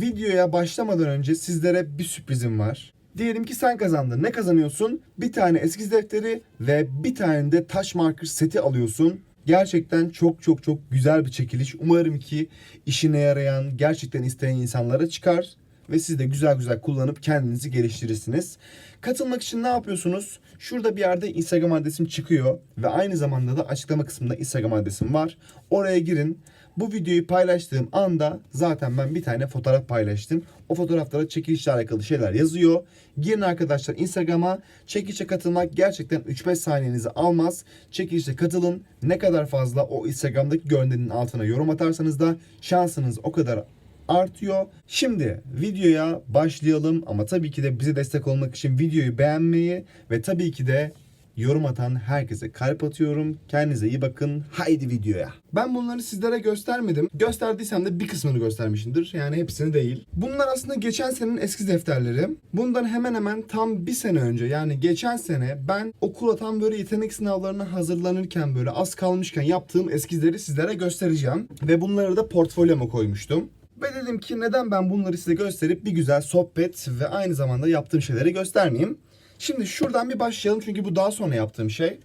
Videoya başlamadan önce sizlere bir sürprizim var. Diyelim ki sen kazandın. Ne kazanıyorsun? Bir tane eskiz defteri ve bir tane de taş marker seti alıyorsun. Gerçekten çok çok çok güzel bir çekiliş. Umarım ki işine yarayan, gerçekten isteyen insanlara çıkar ve siz de güzel güzel kullanıp kendinizi geliştirirsiniz. Katılmak için ne yapıyorsunuz? Şurada bir yerde Instagram adresim çıkıyor ve aynı zamanda da açıklama kısmında Instagram adresim var. Oraya girin. Bu videoyu paylaştığım anda zaten ben bir tane fotoğraf paylaştım. O fotoğraflara çekilişle alakalı şeyler yazıyor. Girin arkadaşlar Instagram'a. Çekilişe katılmak gerçekten 3-5 saniyenizi almaz. Çekilişe katılın. Ne kadar fazla o Instagram'daki gönderinin altına yorum atarsanız da şansınız o kadar artıyor. Şimdi videoya başlayalım ama tabii ki de bize destek olmak için videoyu beğenmeyi ve tabii ki de yorum atan herkese kalp atıyorum. Kendinize iyi bakın. Haydi videoya. Ben bunları sizlere göstermedim. Gösterdiysem de bir kısmını göstermişimdir. Yani hepsini değil. Bunlar aslında geçen senenin eski defterleri. Bundan hemen hemen tam bir sene önce yani geçen sene ben okula tam böyle yetenek sınavlarına hazırlanırken böyle az kalmışken yaptığım eskizleri sizlere göstereceğim. Ve bunları da portfolyoma koymuştum. Ve dedim ki neden ben bunları size gösterip bir güzel sohbet ve aynı zamanda yaptığım şeyleri göstermeyeyim. Şimdi şuradan bir başlayalım çünkü bu daha sonra yaptığım şey.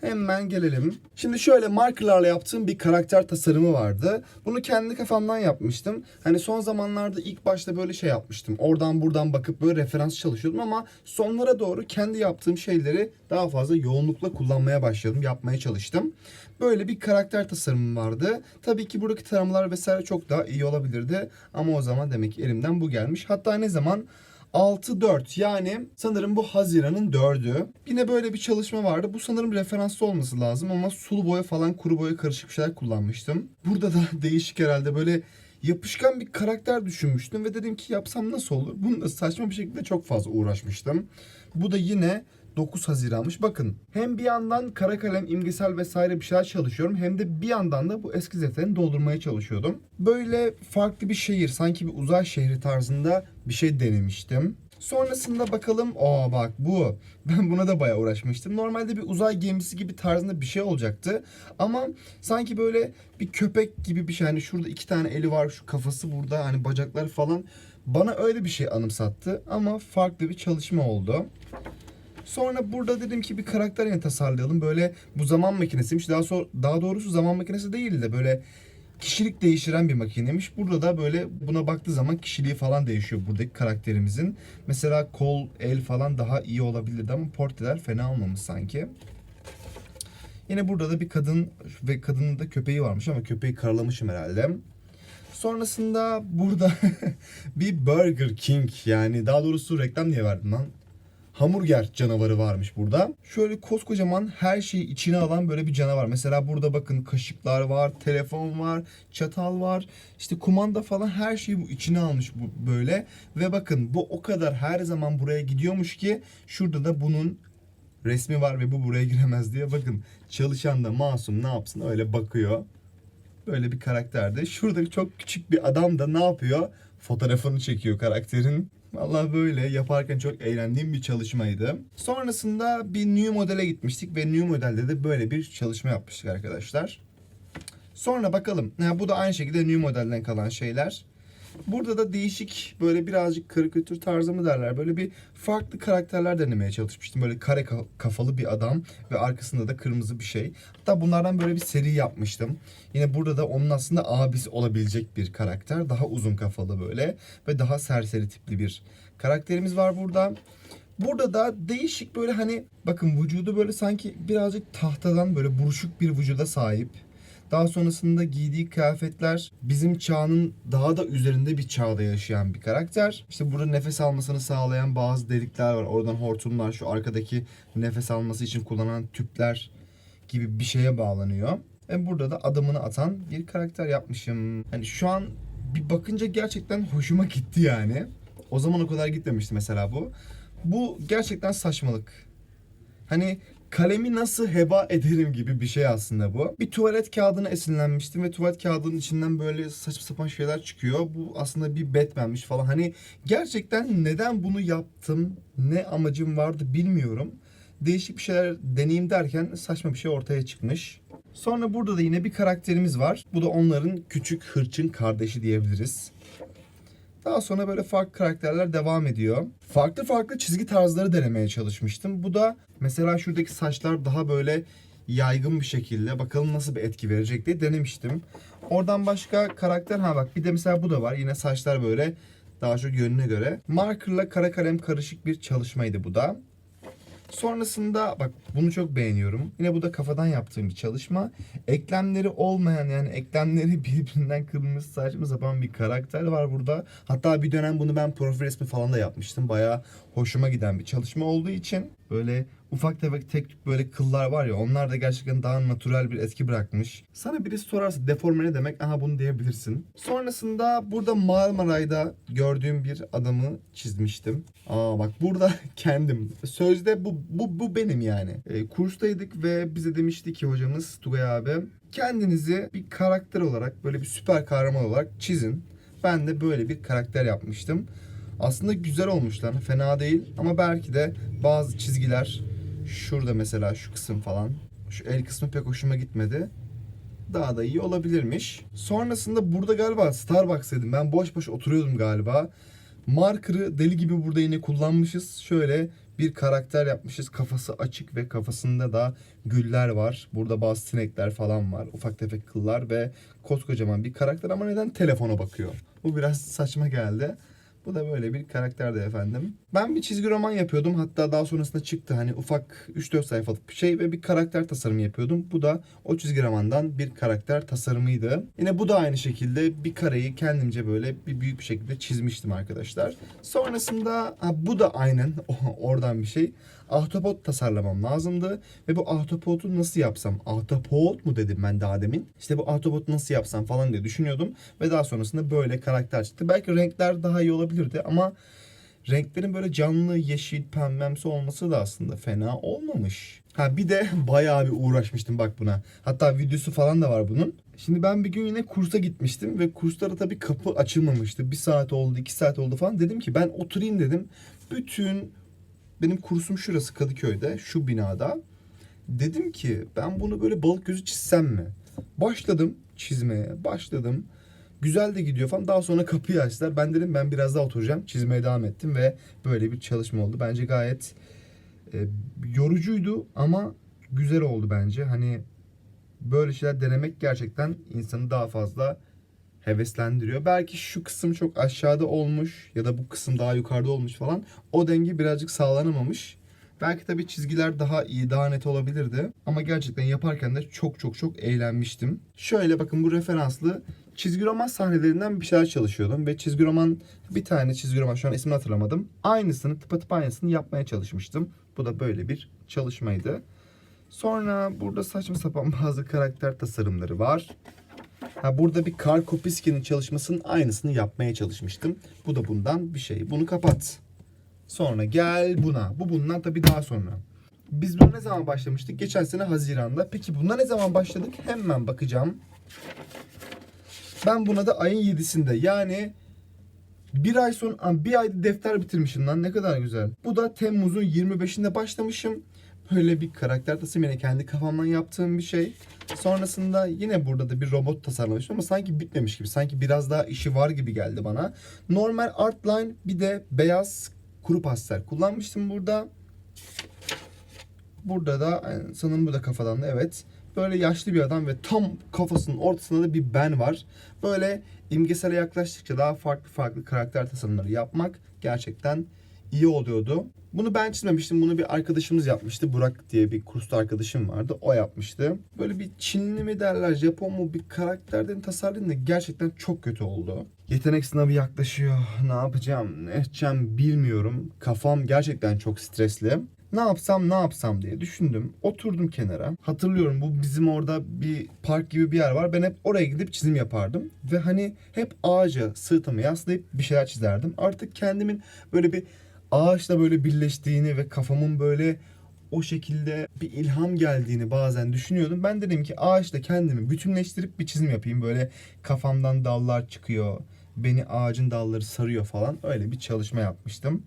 Hemen gelelim. Şimdi şöyle markerlarla yaptığım bir karakter tasarımı vardı. Bunu kendi kafamdan yapmıştım. Hani son zamanlarda ilk başta böyle şey yapmıştım. Oradan buradan bakıp böyle referans çalışıyordum ama sonlara doğru kendi yaptığım şeyleri daha fazla yoğunlukla kullanmaya başladım. Yapmaya çalıştım. Böyle bir karakter tasarımım vardı. Tabii ki buradaki taramalar vesaire çok daha iyi olabilirdi. Ama o zaman demek ki elimden bu gelmiş. Hatta ne zaman 6-4 yani sanırım bu Haziran'ın 4'ü. Yine böyle bir çalışma vardı. Bu sanırım referanslı olması lazım ama sulu boya falan kuru boya karışık şeyler kullanmıştım. Burada da değişik herhalde böyle yapışkan bir karakter düşünmüştüm ve dedim ki yapsam nasıl olur? Bunu da saçma bir şekilde çok fazla uğraşmıştım. Bu da yine 9 Haziran'mış. Bakın hem bir yandan kara kalem, imgesel vesaire bir şeyler çalışıyorum hem de bir yandan da bu eski defterini doldurmaya çalışıyordum. Böyle farklı bir şehir, sanki bir uzay şehri tarzında bir şey denemiştim. Sonrasında bakalım, aa bak bu. Ben buna da bayağı uğraşmıştım. Normalde bir uzay gemisi gibi tarzında bir şey olacaktı. Ama sanki böyle bir köpek gibi bir şey. Hani şurada iki tane eli var, şu kafası burada, hani bacakları falan. Bana öyle bir şey anımsattı ama farklı bir çalışma oldu. Sonra burada dedim ki bir karakter yine tasarlayalım. Böyle bu zaman makinesiymiş. Daha sonra daha doğrusu zaman makinesi değil de böyle kişilik değiştiren bir makineymiş. Burada da böyle buna baktığı zaman kişiliği falan değişiyor buradaki karakterimizin. Mesela kol, el falan daha iyi olabilirdi ama portreler fena olmamış sanki. Yine burada da bir kadın ve kadının da köpeği varmış ama köpeği karalamışım herhalde. Sonrasında burada bir Burger King yani daha doğrusu reklam niye verdim lan? Hamburger canavarı varmış burada. Şöyle koskocaman her şeyi içine alan böyle bir canavar. Mesela burada bakın kaşıklar var, telefon var, çatal var. İşte kumanda falan her şeyi bu içine almış bu böyle. Ve bakın bu o kadar her zaman buraya gidiyormuş ki şurada da bunun resmi var ve bu buraya giremez diye. Bakın çalışan da masum ne yapsın öyle bakıyor. Böyle bir karakterdi. Şurada çok küçük bir adam da ne yapıyor? Fotoğrafını çekiyor karakterin. Vallahi böyle yaparken çok eğlendiğim bir çalışmaydı. Sonrasında bir new modele gitmiştik ve new modelde de böyle bir çalışma yapmıştık arkadaşlar. Sonra bakalım. Ya bu da aynı şekilde new modelden kalan şeyler. Burada da değişik böyle birazcık karikatür tarzı mı derler. Böyle bir farklı karakterler denemeye çalışmıştım. Böyle kare ka- kafalı bir adam ve arkasında da kırmızı bir şey. Hatta bunlardan böyle bir seri yapmıştım. Yine burada da onun aslında abisi olabilecek bir karakter. Daha uzun kafalı böyle ve daha serseri tipli bir karakterimiz var burada. Burada da değişik böyle hani bakın vücudu böyle sanki birazcık tahtadan böyle buruşuk bir vücuda sahip. Daha sonrasında giydiği kıyafetler bizim çağının daha da üzerinde bir çağda yaşayan bir karakter. İşte burada nefes almasını sağlayan bazı delikler var. Oradan hortumlar, şu arkadaki nefes alması için kullanılan tüpler gibi bir şeye bağlanıyor. Ve burada da adımını atan bir karakter yapmışım. Hani şu an bir bakınca gerçekten hoşuma gitti yani. O zaman o kadar gitmemişti mesela bu. Bu gerçekten saçmalık. Hani kalemi nasıl heba ederim gibi bir şey aslında bu. Bir tuvalet kağıdına esinlenmiştim ve tuvalet kağıdının içinden böyle saçma sapan şeyler çıkıyor. Bu aslında bir Batman'miş falan. Hani gerçekten neden bunu yaptım, ne amacım vardı bilmiyorum. Değişik bir şeyler deneyeyim derken saçma bir şey ortaya çıkmış. Sonra burada da yine bir karakterimiz var. Bu da onların küçük hırçın kardeşi diyebiliriz. Daha sonra böyle farklı karakterler devam ediyor. Farklı farklı çizgi tarzları denemeye çalışmıştım. Bu da mesela şuradaki saçlar daha böyle yaygın bir şekilde bakalım nasıl bir etki verecek diye denemiştim. Oradan başka karakter ha bak bir de mesela bu da var. Yine saçlar böyle daha çok yönüne göre. Markerla kara kalem karışık bir çalışmaydı bu da. Sonrasında bak bunu çok beğeniyorum. Yine bu da kafadan yaptığım bir çalışma. Eklemleri olmayan yani eklemleri birbirinden kırılmış saçma sapan bir karakter var burada. Hatta bir dönem bunu ben profil resmi falan da yapmıştım. Bayağı hoşuma giden bir çalışma olduğu için böyle ufak tefek tek böyle kıllar var ya onlar da gerçekten daha natürel bir etki bırakmış. Sana birisi sorarsa deforme ne demek? Aha bunu diyebilirsin. Sonrasında burada Marmaray'da gördüğüm bir adamı çizmiştim. Aa bak burada kendim. Sözde bu bu, bu benim yani. E, kurstaydık ve bize demişti ki hocamız Tugay abi kendinizi bir karakter olarak böyle bir süper kahraman olarak çizin. Ben de böyle bir karakter yapmıştım. Aslında güzel olmuşlar. Fena değil ama belki de bazı çizgiler şurada mesela şu kısım falan. Şu el kısmı pek hoşuma gitmedi. Daha da iyi olabilirmiş. Sonrasında burada galiba Starbucks dedim. Ben boş boş oturuyordum galiba. Marker'ı deli gibi burada yine kullanmışız. Şöyle bir karakter yapmışız. Kafası açık ve kafasında da güller var. Burada bazı sinekler falan var. Ufak tefek kıllar ve koskocaman bir karakter ama neden telefona bakıyor? Bu biraz saçma geldi. Bu da böyle bir karakterdi efendim. Ben bir çizgi roman yapıyordum. Hatta daha sonrasında çıktı. Hani ufak 3-4 sayfalık bir şey ve bir karakter tasarımı yapıyordum. Bu da o çizgi romandan bir karakter tasarımıydı. Yine bu da aynı şekilde bir kareyi kendimce böyle bir büyük bir şekilde çizmiştim arkadaşlar. Sonrasında ha, bu da aynen oradan bir şey. Ahtapot tasarlamam lazımdı. Ve bu ahtapotu nasıl yapsam? Ahtapot mu dedim ben daha demin. İşte bu ahtapotu nasıl yapsam falan diye düşünüyordum. Ve daha sonrasında böyle karakter çıktı. Belki renkler daha iyi olabilirdi ama renklerin böyle canlı, yeşil, pembemsi olması da aslında fena olmamış. Ha bir de bayağı bir uğraşmıştım bak buna. Hatta videosu falan da var bunun. Şimdi ben bir gün yine kursa gitmiştim ve kurslara tabii kapı açılmamıştı. Bir saat oldu, iki saat oldu falan. Dedim ki ben oturayım dedim. Bütün benim kursum şurası Kadıköy'de, şu binada. Dedim ki ben bunu böyle balık gözü çizsem mi? Başladım çizmeye, başladım. Güzel de gidiyor falan. Daha sonra kapıyı açtılar. Ben dedim ben biraz daha oturacağım. Çizmeye devam ettim ve böyle bir çalışma oldu. Bence gayet e, yorucuydu ama güzel oldu bence. Hani böyle şeyler denemek gerçekten insanı daha fazla heveslendiriyor. Belki şu kısım çok aşağıda olmuş ya da bu kısım daha yukarıda olmuş falan. O denge birazcık sağlanamamış. Belki tabii çizgiler daha iyi, daha net olabilirdi. Ama gerçekten yaparken de çok çok çok eğlenmiştim. Şöyle bakın bu referanslı çizgi roman sahnelerinden bir şeyler çalışıyordum. Ve çizgi roman, bir tane çizgi roman şu an ismini hatırlamadım. Aynısını, tıpatıp aynısını yapmaya çalışmıştım. Bu da böyle bir çalışmaydı. Sonra burada saçma sapan bazı karakter tasarımları var. Ha burada bir Karkopiski'nin çalışmasının aynısını yapmaya çalışmıştım. Bu da bundan bir şey. Bunu kapat. Sonra gel buna. Bu bundan tabii daha sonra. Biz buna ne zaman başlamıştık? Geçen sene Haziran'da. Peki buna ne zaman başladık? Hemen bakacağım. Ben buna da ayın 7'sinde yani bir ay son Aa, bir ayda defter bitirmişim lan ne kadar güzel. Bu da Temmuz'un 25'inde başlamışım. Böyle bir karakter tasarım yine kendi kafamdan yaptığım bir şey. Sonrasında yine burada da bir robot tasarlamışım ama sanki bitmemiş gibi. Sanki biraz daha işi var gibi geldi bana. Normal Artline bir de beyaz kuru pastel kullanmıştım burada. Burada da yani sanırım bu da kafadan da evet. Böyle yaşlı bir adam ve tam kafasının ortasında da bir ben var. Böyle imgesele yaklaştıkça daha farklı farklı karakter tasarımları yapmak gerçekten iyi oluyordu. Bunu ben çizmemiştim. Bunu bir arkadaşımız yapmıştı. Burak diye bir kursta arkadaşım vardı. O yapmıştı. Böyle bir Çinli mi derler, Japon mu bir karakterden tasarladığında gerçekten çok kötü oldu. Yetenek sınavı yaklaşıyor. Ne yapacağım, ne edeceğim bilmiyorum. Kafam gerçekten çok stresli. Ne yapsam ne yapsam diye düşündüm. Oturdum kenara. Hatırlıyorum bu bizim orada bir park gibi bir yer var. Ben hep oraya gidip çizim yapardım. Ve hani hep ağaca sırtımı yaslayıp bir şeyler çizerdim. Artık kendimin böyle bir ağaçla böyle birleştiğini ve kafamın böyle o şekilde bir ilham geldiğini bazen düşünüyordum. Ben dedim ki ağaçla kendimi bütünleştirip bir çizim yapayım. Böyle kafamdan dallar çıkıyor. Beni ağacın dalları sarıyor falan. Öyle bir çalışma yapmıştım.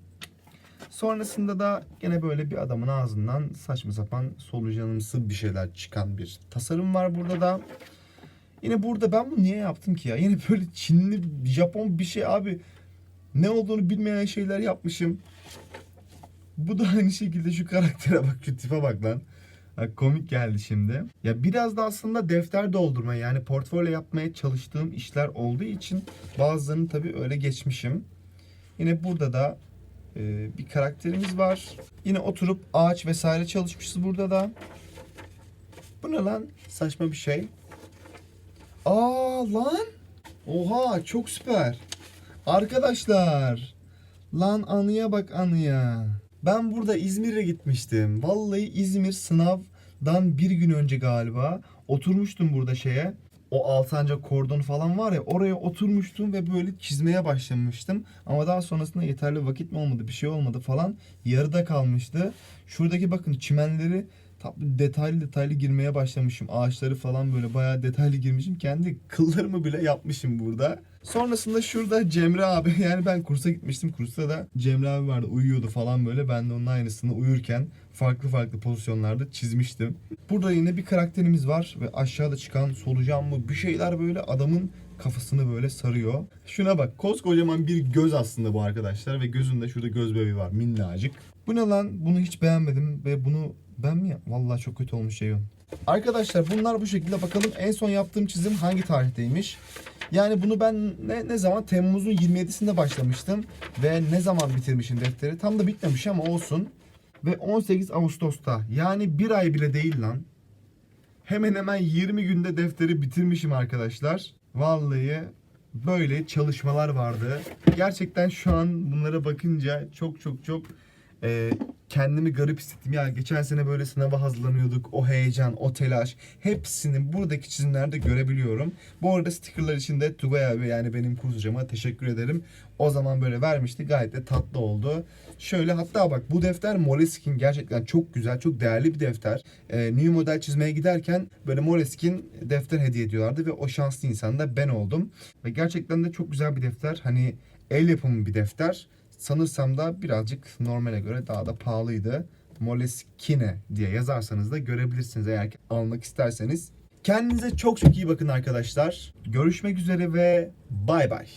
Sonrasında da gene böyle bir adamın ağzından saçma sapan solucanımsı bir şeyler çıkan bir tasarım var burada da. Yine burada ben bunu niye yaptım ki ya? Yine böyle Çinli, Japon bir şey abi. Ne olduğunu bilmeyen şeyler yapmışım. Bu da aynı şekilde şu karaktere bak şu tipe bak lan. Ha, komik geldi şimdi. Ya biraz da aslında defter doldurma yani portfolyo yapmaya çalıştığım işler olduğu için bazılarını tabii öyle geçmişim. Yine burada da bir karakterimiz var. Yine oturup ağaç vesaire çalışmışız burada da. Bu ne lan? Saçma bir şey. Aa lan. Oha çok süper. Arkadaşlar. Lan anıya bak anıya. Ben burada İzmir'e gitmiştim. Vallahi İzmir sınavdan bir gün önce galiba. Oturmuştum burada şeye. O Alsancak kordon falan var ya oraya oturmuştum ve böyle çizmeye başlamıştım. Ama daha sonrasında yeterli vakit mi olmadı bir şey olmadı falan. Yarıda kalmıştı. Şuradaki bakın çimenleri detaylı detaylı girmeye başlamışım. Ağaçları falan böyle bayağı detaylı girmişim. Kendi kıllarımı bile yapmışım burada. Sonrasında şurada Cemre abi yani ben kursa gitmiştim. Kursta da Cemre abi vardı uyuyordu falan böyle. Ben de onun aynısını uyurken farklı farklı pozisyonlarda çizmiştim. Burada yine bir karakterimiz var ve aşağıda çıkan solucan mı bir şeyler böyle adamın kafasını böyle sarıyor. Şuna bak koskocaman bir göz aslında bu arkadaşlar ve gözünde şurada göz bebeği var minnacık. Bu ne lan? Bunu hiç beğenmedim ve bunu ben mi? Vallahi çok kötü olmuş o. Arkadaşlar bunlar bu şekilde bakalım en son yaptığım çizim hangi tarihteymiş? Yani bunu ben ne, ne zaman Temmuz'un 27'sinde başlamıştım ve ne zaman bitirmişim defteri? Tam da bitmemiş ama olsun. Ve 18 Ağustos'ta yani bir ay bile değil lan. Hemen hemen 20 günde defteri bitirmişim arkadaşlar. Vallahi böyle çalışmalar vardı. Gerçekten şu an bunlara bakınca çok çok çok e, kendimi garip hissettim. Ya geçen sene böyle sınava hazırlanıyorduk. O heyecan, o telaş hepsini buradaki çizimlerde görebiliyorum. Bu arada stickerlar için de Tugay abi yani benim kurs hocama teşekkür ederim. O zaman böyle vermişti. Gayet de tatlı oldu. Şöyle hatta bak bu defter Moleskine gerçekten çok güzel, çok değerli bir defter. Ee, new model çizmeye giderken böyle Moleskine defter hediye ediyorlardı ve o şanslı insan da ben oldum. Ve gerçekten de çok güzel bir defter. Hani el yapımı bir defter. Sanırsam da birazcık normale göre daha da pahalıydı. Moleskine diye yazarsanız da görebilirsiniz eğer ki almak isterseniz. Kendinize çok çok iyi bakın arkadaşlar. Görüşmek üzere ve bay bay.